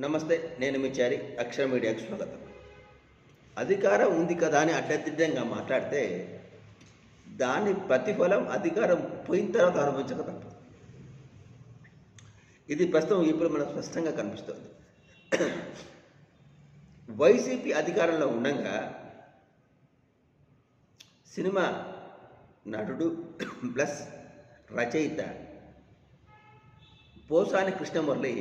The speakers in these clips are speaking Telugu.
నమస్తే నేను మీ చారి అక్షర మీడియాకు స్వాగతం. అధికారం ఉంది కదా అని అడ్డదిడ్డంగా మాట్లాడితే దాని ప్రతిఫలం అధికారం పోయిన తర్వాత అనుభవించక తప్పదు. ఇది ప్రస్తుతం ఇప్పుడు మనకు స్పష్టంగా కనిపిస్తుంది. వైసీపీ అధికారంలో ఉండగా సినిమా నటుడు ప్లస్ రచయిత పోసాని కృష్ణమురళి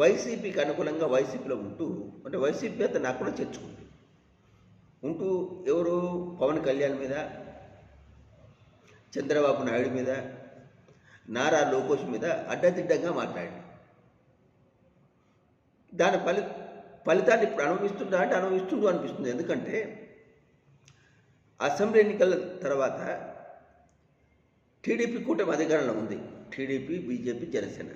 వైసీపీకి అనుకూలంగా వైసీపీలో ఉంటూ అంటే వైసీపీ అతను నాకు కూడా చేర్చుకుంటూ ఉంటూ ఎవరు? పవన్ కళ్యాణ్ మీద చంద్రబాబు నాయుడు మీద నారా లోకేష్ మీద అడ్డదిడ్డంగా మాట్లాడి దాని ఫలి ఫలితాన్ని ఇప్పుడు అనుభవిస్తుందా అంటే అనుభవిస్తుందో అనిపిస్తుంది. ఎందుకంటే అసెంబ్లీ ఎన్నికల తర్వాత టీడీపీ కూటమి అధికారంలో ఉంది. TDP BJP Janasena.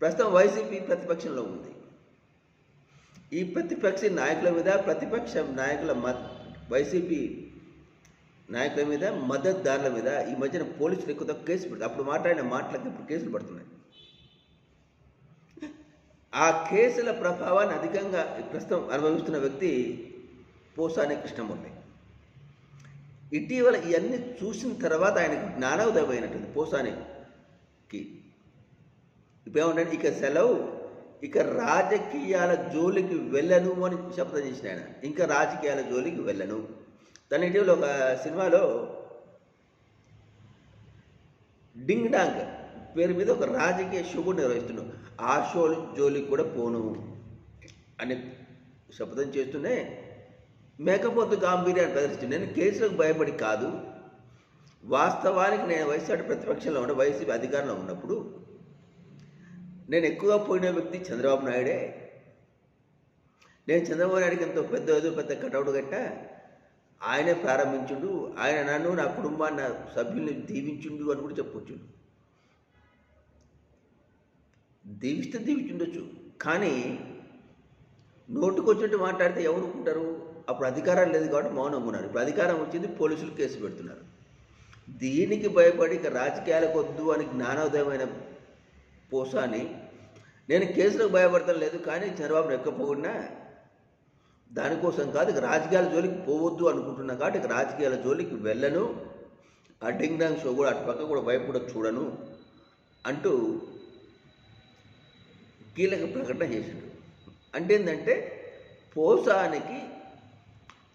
ప్రస్తుతం వైసీపీ ప్రతిపక్షంలో ఉంది. ఈ ప్రతిపక్ష నాయకుల మీద ప్రతిపక్ష నాయకుల మద్ వైసీపీ నాయకుల మీద మద్దతుదారుల మీద ఈ మధ్యన పోలీసులు ఎక్కువ కేసులు కేసు పెడతారు అప్పుడు మాట్లాడిన మాటలకు ఇప్పుడు కేసులు పడుతున్నాయి. ఆ కేసుల ప్రభావాన్ని అధికంగా ప్రస్తుతం అనుభవిస్తున్న వ్యక్తి పోసాని కృష్ణమూర్తి. ఇటీవల ఇవన్నీ చూసిన తర్వాత ఆయనకు జ్ఞానోదయం అయినట్టుంది పోసానికి. ఇప్పుడు ఏమంటే ఇక సెలవు ఇక రాజకీయాల జోలికి వెళ్ళను అని శబ్దం చేసిన ఆయన. ఇంకా రాజకీయాల జోలికి వెళ్ళను. తన ఇటీవల ఒక సినిమాలో డింగ్ డాంగ్ పేరు మీద ఒక రాజకీయ షో కూడా నిర్వహిస్తున్నాం ఆ షో జోలికి కూడా పోను అని శపథం చేస్తూనే మేకపోతు గాంభీర్యాన్ని ప్రదర్శించి నేను కేసులకు భయపడి కాదు. వాస్తవానికి నేను వైఎస్ఆర్ ప్రతిపక్షంలో ఉన్న వైసీపీ అధికారంలో ఉన్నప్పుడు నేను ఎక్కువగా పోయిన వ్యక్తి చంద్రబాబు నాయుడే. నేను చంద్రబాబు నాయుడికి ఎంతో పెద్ద ఏదో పెద్ద కటౌడు గట్ట ఆయనే ప్రారంభించుడు. ఆయన నన్ను నా కుటుంబాన్ని నా సభ్యుల్ని దీవించుండు అని కూడా చెప్పొచ్చు దీవిస్తే దీవించుండొచ్చు. కానీ నోటుకొచ్చినట్టు మాట్లాడితే ఎవరు ఉంటారు అప్పుడు అధికారం లేదు కాబట్టి మౌనంగా ఉన్నారు. ఇప్పుడు అధికారం వచ్చింది పోలీసులు కేసు పెడుతున్నారు. దీనికి భయపడి ఇక రాజకీయాలకు వద్దు అని జ్ఞానోదయమైన పోసాని నేను కేసులకు భయపడటం లేదు కానీ చంద్రబాబు ఎక్కపోకుండా దానికోసం కాదు ఇక రాజకీయాల జోలికి పోవద్దు అనుకుంటున్నా కాబట్టి ఇక రాజకీయాల జోలికి వెళ్ళను. ఆ డింగ్ డాంగ్ షో కూడా అటు పక్క కూడా భయపడ చూడను అంటూ కీలక ప్రకటన చేశాడు. అంటే ఏంటంటే పోసానికి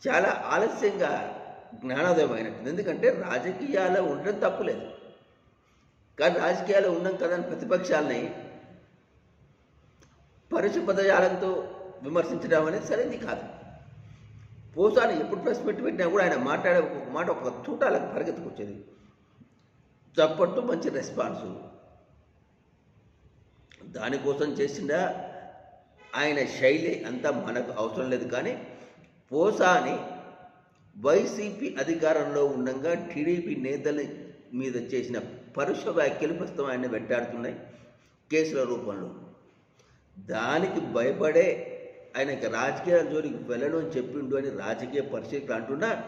చాలా ఆలస్యంగా జ్ఞానోదయం అయినట్టుంది. ఎందుకంటే రాజకీయాల్లో ఉండడం తప్పులేదు కానీ రాజకీయాలు ఉన్నాం కదా అని ప్రతిపక్షాలని పరుష పదజాలంతో విమర్శించడం అనేది సరైనది కాదు. పోసాని ఎప్పుడు ప్రెస్ పెట్టి పెట్టినా కూడా ఆయన మాట్లాడే ఒక మాట ఒక చూటాలకు పరిగెత్తుకొచ్చేది. చప్పట్టు మంచి రెస్పాన్సు. దానికోసం చేసిన ఆయన శైలి అంతా మనకు అవసరం లేదు కానీ పోసాని వైసీపీ అధికారంలో ఉండగా టీడీపీ నేతలు మీద చేసిన పరుష వ్యాఖ్యలు ప్రస్తుతం ఆయన వెంటాడుతున్నాయి. కేసుల రూపంలో. దానికి భయపడే ఆయనకి రాజకీయాల జోలికి వెళ్ళను అని చెప్పిండు అని రాజకీయ పరిస్థితులు అంటున్నా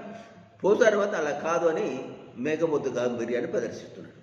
పోసారి తర్వాత అలా కాదు అని మేఘమొద్దు గాంభీర్యాన్ని ప్రదర్శిస్తున్నాడు